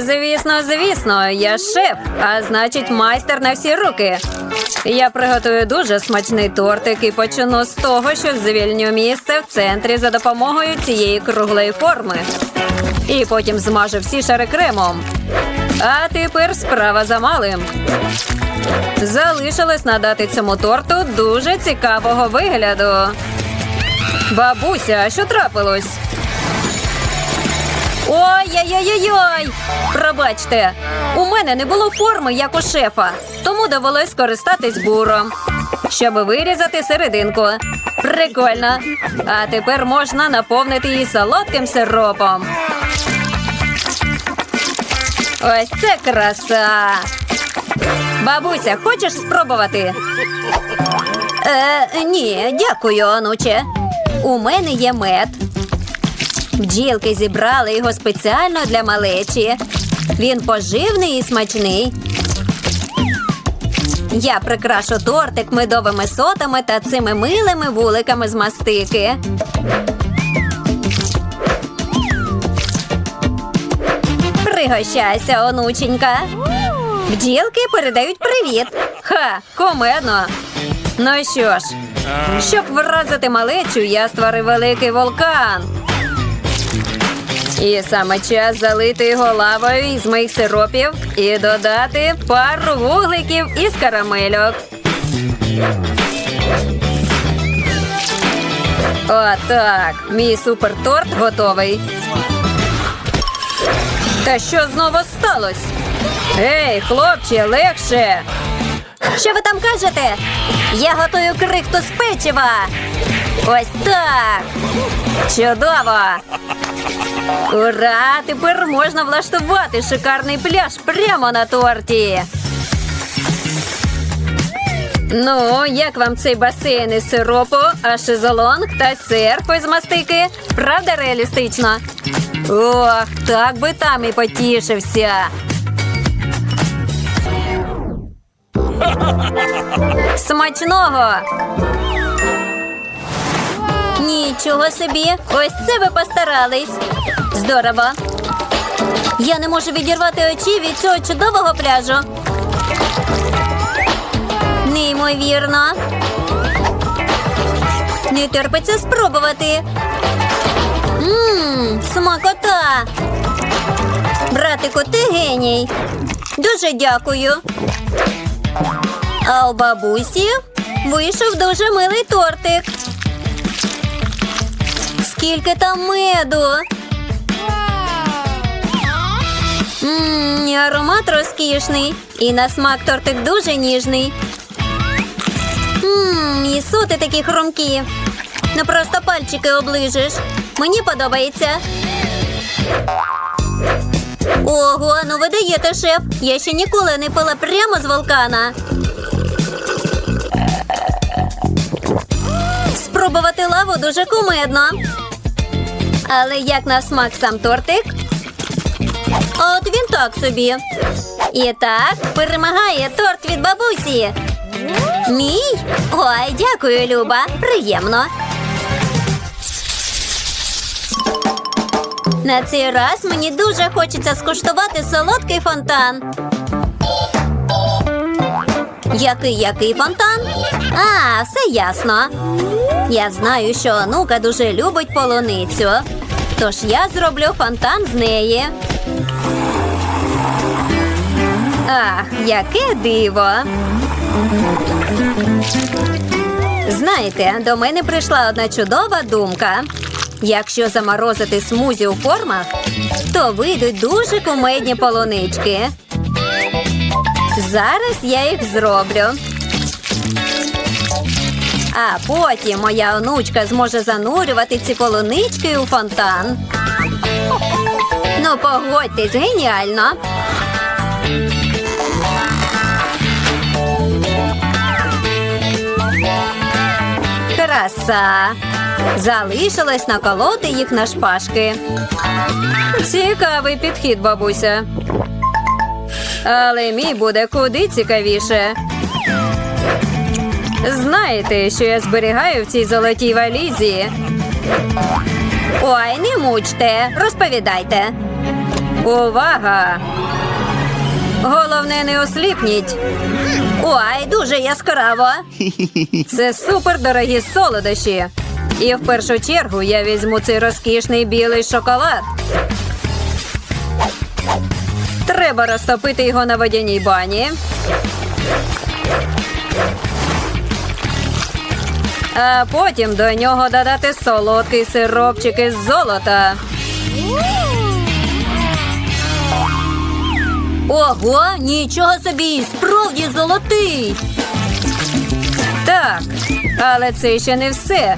Звісно, звісно, я шеф, а значить майстер на всі руки. Я приготую дуже смачний тортик і почну з того, що звільню місце в центрі за допомогою цієї круглої форми. І потім змажу всі шари кремом. А тепер справа за малим. Залишилось надати цьому торту дуже цікавого вигляду. Бабуся, що трапилось? Ой-ой-ой-ой! Пробачте, у мене не було форми, як у шефа, тому довелось скористатись буром, щоб вирізати серединку. Прикольно. А тепер можна наповнити її солодким сиропом. Ось це краса. Бабуся, хочеш спробувати? Е, ні, дякую, онуче. У мене є мед. Бджілки зібрали його спеціально для малечі. Він поживний і смачний. Я прикрашу тортик медовими сотами та цими милими вуликами з мастики. Пригощайся, онученька. Бджілки передають привіт. Ха, комедно. Ну що ж, щоб вразити малечу, я створив великий вулкан. І саме час залити його лавою із моїх сиропів і додати пару вугликів із карамельок. Отак, мій суперторт готовий. Та що знову сталося? Ей, хлопче, легше. Що ви там кажете? Я готую крихту з печива. Ось так. Чудово. Ура! Тепер можна влаштувати шикарний пляж прямо на торті. Ну, як вам цей басейн із сиропу, а шезлонг та серф із мастики? Правда реалістично? Ох, так би там і потішився. Смачного! Нічого собі! Ось це ви постарались. Здорово. Я не можу відірвати очі від цього чудового пляжу. Неймовірно. Не терпиться спробувати. Ммм, смакота. Братику, ти геній. Дуже дякую. А у бабусі вийшов дуже милий тортик. Скільки там меду. Ммм, аромат розкішний. І на смак тортик дуже ніжний. Ммм, і соти такі хрумкі. Ну просто пальчики оближиш. Мені подобається. Ого, ну ви даєте, шеф. Я ще ніколи не пила прямо з вулкана. Спробувати лаву дуже кумедно. Але як на смак сам тортик? От він так собі. І так перемагає торт від бабусі. Мій? Ой, дякую, Люба. Приємно. На цей раз мені дуже хочеться скуштувати солодкий фонтан. Який який фонтан? А, все ясно. Я знаю, що онука дуже любить полуницю. Тож я зроблю фонтан з неї. Ах, яке диво. Знаєте, до мене прийшла одна чудова думка. Якщо заморозити смузі у формах, то вийдуть дуже кумедні полунички. Зараз я їх зроблю. А потім моя онучка зможе занурювати ці полунички у фонтан. Ну, погодьтесь, геніально. Краса. Залишилось наколоти їх на шпажки. Цікавий підхід, бабуся. Але мій буде куди цікавіше. Знаєте, що я зберігаю в цій золотій валізі? Ой, не мучте, розповідайте. Увага! Головне, не осліпніть. Ой, дуже яскраво. Це супер дорогі солодощі. І в першу чергу я візьму цей розкішний білий шоколад. Треба розтопити його на водяній бані. А потім до нього додати солодкий сиропчик із золота. Ого, нічого собі, справді золотий. Так, але це ще не все.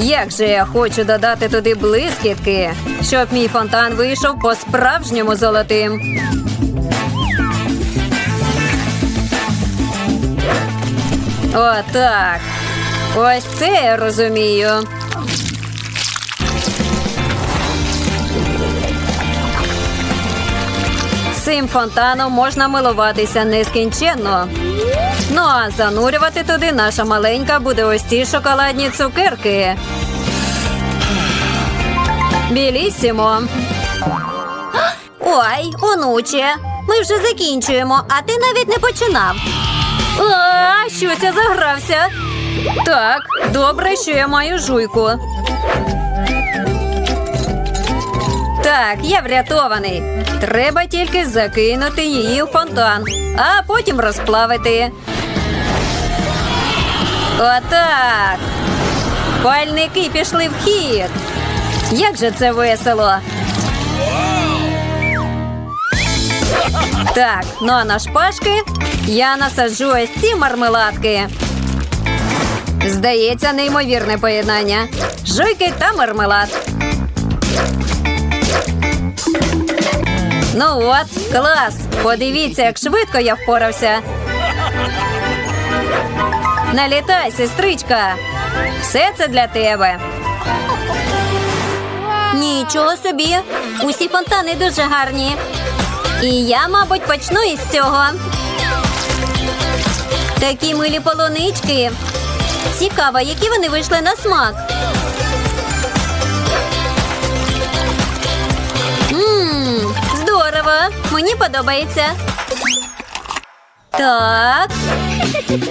Як же я хочу додати туди блискітки, щоб мій фонтан вийшов по-справжньому золотим. Отак. Ось це я розумію. Цим фонтаном можна милуватися нескінченно. Ну а занурювати туди наша маленька буде ось ці шоколадні цукерки. Білісімо. Ой, онуче, ми вже закінчуємо, а ти навіть не починав. А, щось я загрався. Так, добре, що я маю жуйку. Так, я врятований. Треба тільки закинути її в фонтан, а потім розплавити. Отак. Пальники пішли в хід. Як же це весело. Так, ну а на шпажки я насаджу ось ці мармеладки. Здається, неймовірне поєднання. Жуйки та мармелад. Ну от, клас! Подивіться, як швидко я впорався. Налітай, сестричка. Все це для тебе. Нічого собі. Усі фонтани дуже гарні. І я, мабуть, почну із цього. Такі милі полунички. Цікаво, які вони вийшли на смак. Ммм, здорово. Мені подобається. Так.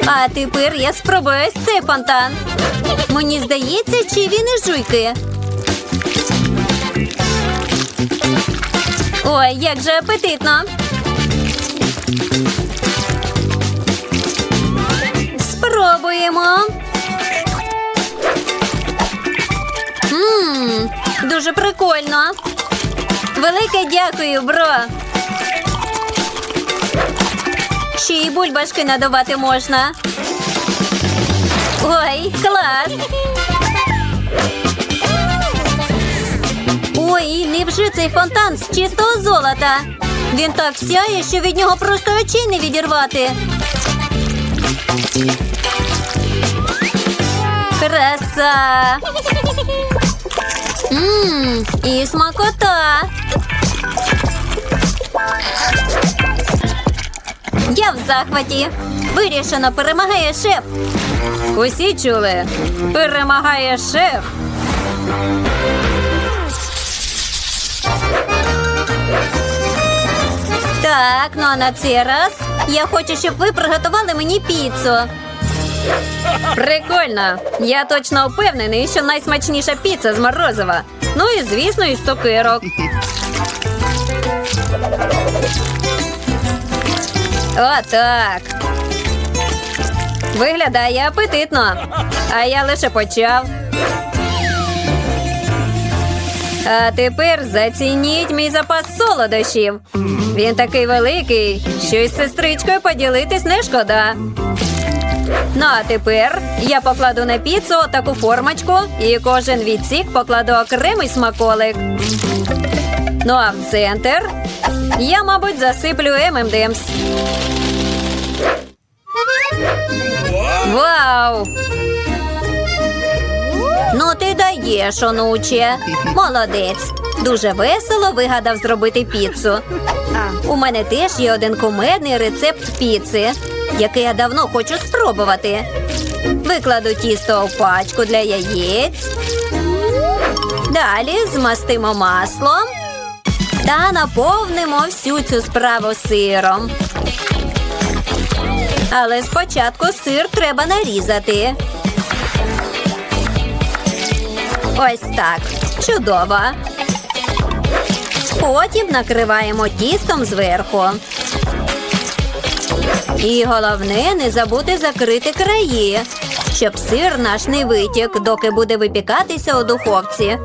А тепер я спробую ось цей фонтан. Мені здається, чи він із жуйки. Ой, як же апетитно. Спробуємо. Дуже прикольно. Велике дякую, бро. Ще й бульбашки надавати можна. Ой, клас. Ой, невже цей фонтан з чистого золота? Він так сяє, що від нього просто очей не відірвати. Краса. Ммм, і смакота. Я в захваті. Вирішено, перемагає шеф. Усі чули. Перемагає шеф. Так, ну а на цей раз я хочу, щоб ви приготували мені піцу. Прикольно. Я точно впевнений, що найсмачніша піца з морозива. Ну і звісно, із цукерок. Отак. Виглядає апетитно. А я лише почав. А тепер зацініть мій запас солодощів. Він такий великий, що із сестричкою поділитись не шкода. Ну а тепер я покладу на піцу таку формочку і кожен відсік покладу окремий смаколик. Ну а в центр я, мабуть, засиплю ММДМС. Вау! Ну, ти даєш, онуче. Молодець. Дуже весело вигадав зробити піцу. У мене теж є один кумедний рецепт піци, який я давно хочу спробувати. Викладу тісто в пачку для яєць. Далі змастимо маслом. та наповнимо всю цю справу сиром. Але спочатку сир треба нарізати. Ось так. Чудово. Потім накриваємо тістом зверху. І головне не забути закрити краї, щоб сир наш не витік, доки буде випікатися у духовці.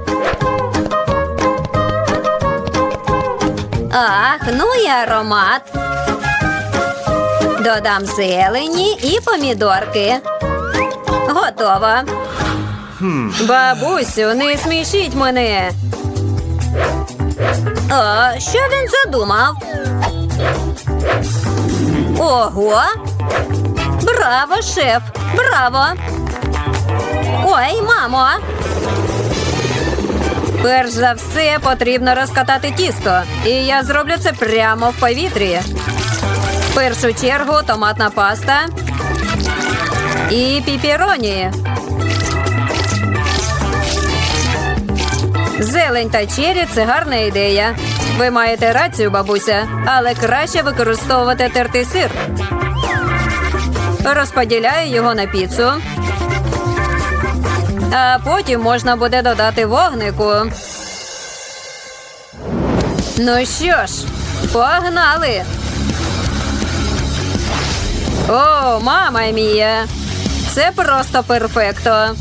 Ах, ну і аромат. Додам зелені і помідорки. Готово. Бабусю, не смішіть мене. А, що він задумав? Ого! Браво, шеф! Браво! Ой, мамо! Перш за все потрібно розкатати тісто. І я зроблю це прямо в повітрі. В першу чергу томатна паста і піпіроні. Зелень та чері це гарна ідея. Ви маєте рацію, бабуся, але краще використовувати тертий сир. Розподіляю його на піцу. А потім можна буде додати вогнику. Ну що ж, погнали. О, мама мія! Це просто перфекто.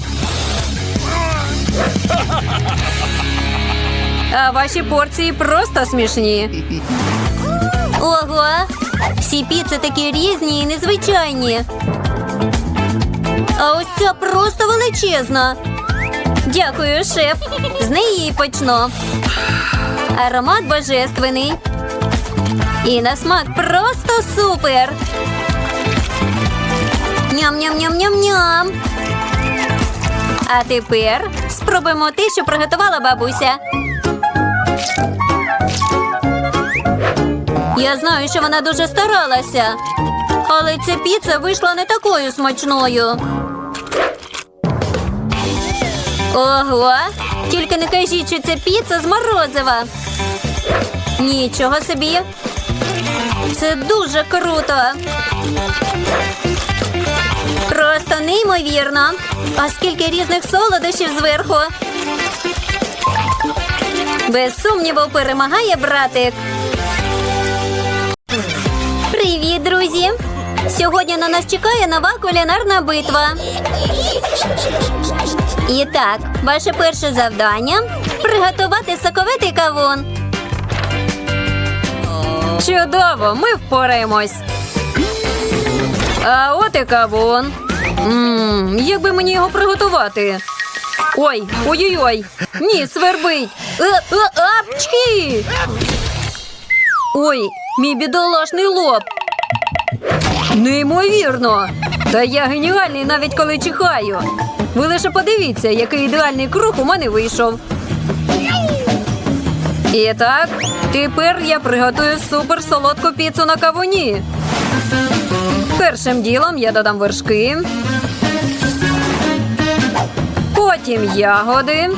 А ваші порції просто смішні. Ого! Всі піци такі різні і незвичайні. А ось ця просто величезна. Дякую, шеф. З неї почну. Аромат божественний. І на смак просто супер. Ням-ням-ням-ням-ням. А тепер спробуємо те, що приготувала бабуся. Я знаю, що вона дуже старалася, але ця піца вийшла не такою смачною. Ого, тільки не кажіть, що це піца з морозива. Нічого собі. Це дуже круто. Просто неймовірно. А скільки різних солодощів зверху. Без сумніву перемагає братик. Привіт, друзі! Сьогодні на нас чекає нова кулінарна битва. І так, ваше перше завдання приготувати соковитий кавун. Чудово, ми впораємось. А от і кавун. Ммм, як би мені його приготувати? Ой, ой-ой-ой. Ні, свербить. Е, е, апчхі! Ой, мій бідолашний лоб. Неймовірно. Та я геніальний навіть коли чихаю. Ви лише подивіться, який ідеальний круг у мене вийшов. І так, тепер я приготую супер солодку піцу на кавуні. Першим ділом я додам вершки. Потім ягоди.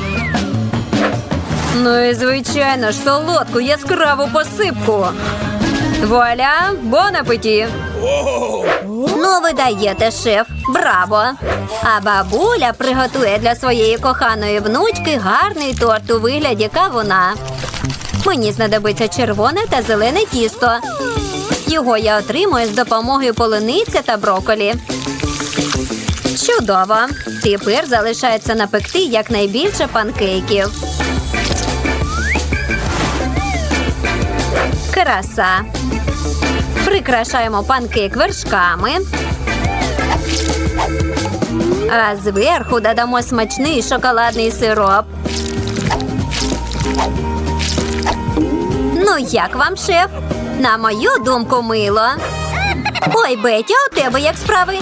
Ну і звичайно ж солодку яскраву посипку. Вуаля, бон апеті! Ну, ви даєте, шеф. Браво! А бабуля приготує для своєї коханої внучки гарний торт у вигляді кавуна. Мені знадобиться червоне та зелене тісто. Його я отримую з допомогою полуниця та броколі. Чудово! Тепер залишається напекти якнайбільше панкейків. Краса. Прикрашаємо панкейк вершками. А зверху додамо смачний шоколадний сироп. Ну, як вам, шеф? На мою думку, мило. Ой, Бетя, у тебе як справи?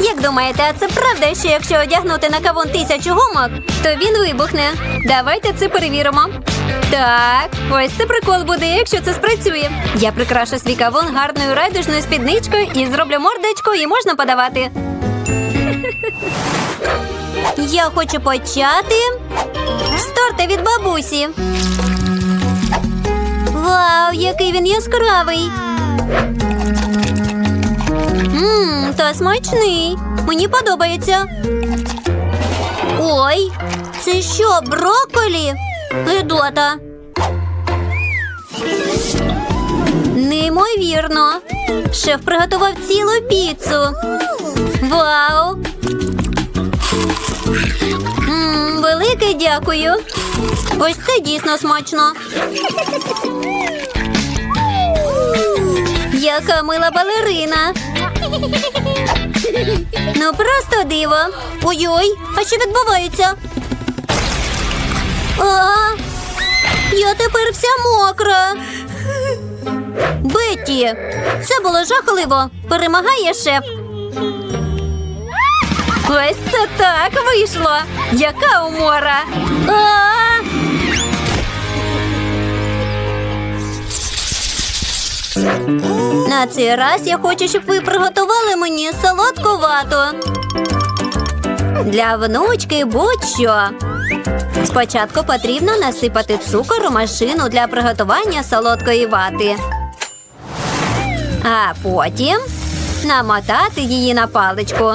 Як думаєте, а це правда, що якщо одягнути на кавун тисячу гумок, то він вибухне? Давайте це перевіримо. Так, ось це прикол буде, якщо це спрацює. Я прикрашу свій кавун гарною райдужною спідничкою і зроблю мордочку, і можна подавати. Я хочу почати з від бабусі. Вау, який він яскравий. Ммм, та смачний. Мені подобається. Ой, це що, брокколі? Гидота. Неймовірно. Шеф приготував цілу піцу. Вау! М, велике дякую. Ось це дійсно смачно. Яка мила балерина. Ну просто диво. Ой-ой, а що відбувається? А, я тепер вся мокра. Бетті, це було жахливо. Перемагає шеф. Ось це так вийшло. Яка умора. А! На цей раз я хочу, щоб ви приготували мені солодку вату. Для внучки будь-що. Спочатку потрібно насипати цукор у машину для приготування солодкої вати. А потім намотати її на паличку.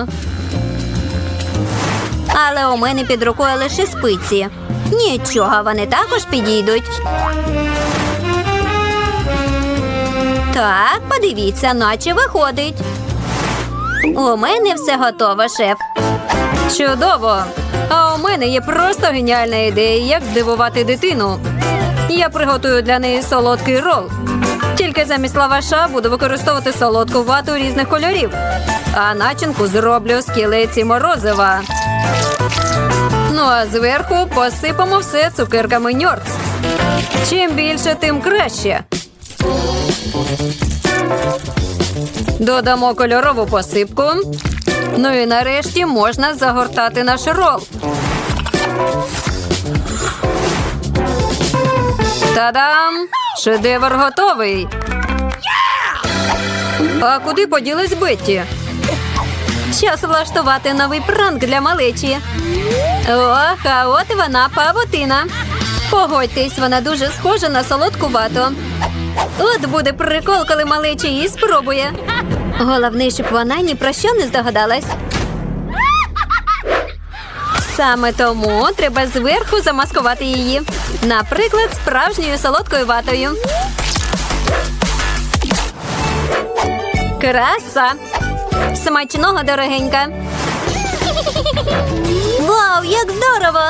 Але у мене під рукою лише спиці. Нічого, вони також підійдуть. Так, подивіться, наче виходить. У мене все готово, шеф. Чудово! А у мене є просто геніальна ідея, як здивувати дитину. Я приготую для неї солодкий рол. Тільки замість лаваша буду використовувати солодку вату різних кольорів. А начинку зроблю з кілиці морозива. Ну а зверху посипемо все цукерками ньорц. Чим більше, тим краще. Додамо кольорову посипку. Ну і нарешті можна загортати наш рол. Та-дам! Шедевр готовий. А куди поділась Бетті? Час влаштувати новий пранк для малечі. Ох, а от вона павутина. Погодьтесь, вона дуже схожа на солодку вату. От буде прикол, коли малечі її спробує. Головне, щоб вона ні про що не здогадалась. Саме тому треба зверху замаскувати її. Наприклад, справжньою солодкою ватою. Краса! Смачного дорогенька. Вау, як здорово!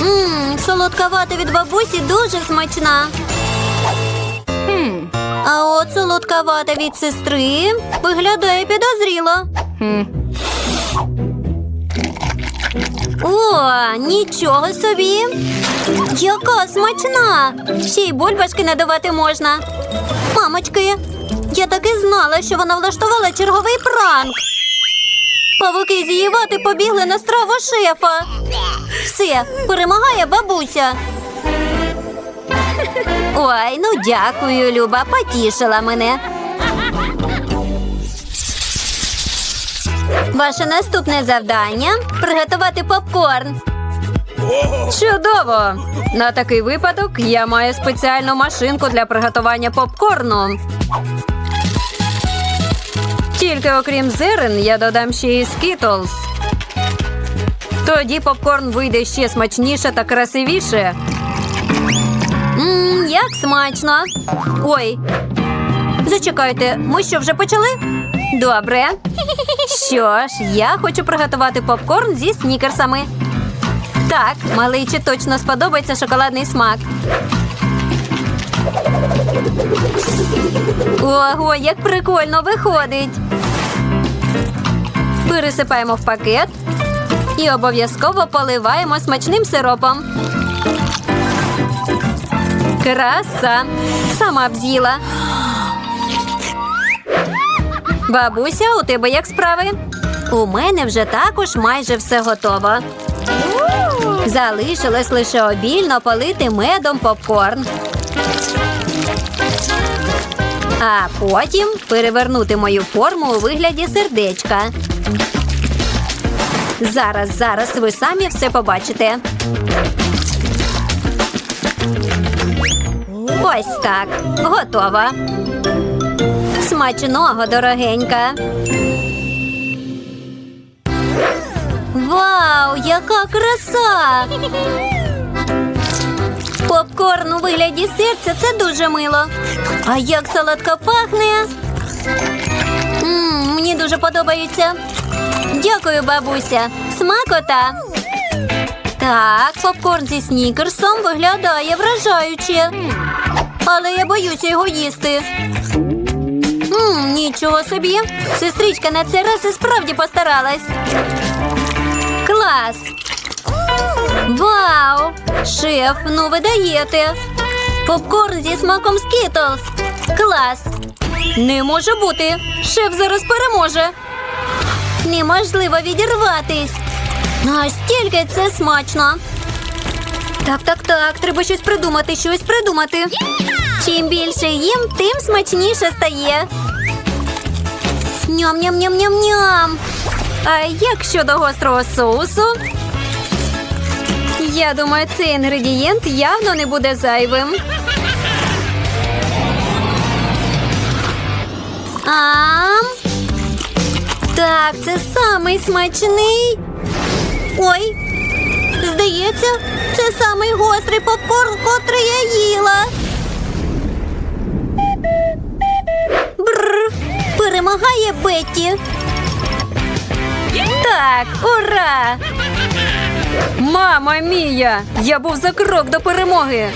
Ммм, солодка вата від бабусі дуже смачна. А от солодка вата від сестри виглядає підозріло. О, нічого собі. Яка смачна! Ще й бульбашки надавати можна. Мамочки, я так і знала, що вона влаштувала черговий пранк. Павуки з її вати побігли на страву шефа. Все, перемагає бабуся. Ой, ну дякую, Люба, потішила мене. Ваше наступне завдання приготувати попкорн. Чудово! На такий випадок я маю спеціальну машинку для приготування попкорну. Тільки окрім зерен, я додам ще і скітлз. Тоді попкорн вийде ще смачніше та красивіше. Мм, як смачно. Ой. Зачекайте, ми що вже почали? Добре. Що ж, я хочу приготувати попкорн зі снікерсами. Так, маличі точно сподобається шоколадний смак. Ого, як прикольно виходить. Пересипаємо в пакет і обов'язково поливаємо смачним сиропом. Краса! Сама б з'їла. Бабуся, у тебе як справи? У мене вже також майже все готово. Залишилось лише обільно полити медом попкорн. А потім перевернути мою форму у вигляді сердечка. Зараз, зараз ви самі все побачите. Ось так. Готова. Смачного, дорогенька. Вау, яка краса! Попкорн у вигляді серця це дуже мило. А як солодко пахне. М, мені дуже подобається. Дякую, бабуся. Смакота. Так, попкорн зі снікерсом виглядає вражаюче. Але я боюся його їсти. Нічого собі. Сестричка на цей раз і справді постаралась. Клас! Вау! Шеф, ну ви даєте. Попкорн зі смаком скітлз. Клас! Не може бути. Шеф зараз переможе. Неможливо відірватись. Настільки це смачно. Так, так, так. Треба щось придумати, щось придумати. Чим більше їм, тим смачніше стає. Ням-ням-ням-ням-ням. А як щодо гострого соусу? Я думаю, цей інгредієнт явно не буде зайвим. Ам. Так, це самий смачний. Ой, здається, це самий гострий попкорн, котрий я їла. Перемагає Бетті. Так, ура! Мама мія! Я був за крок до перемоги.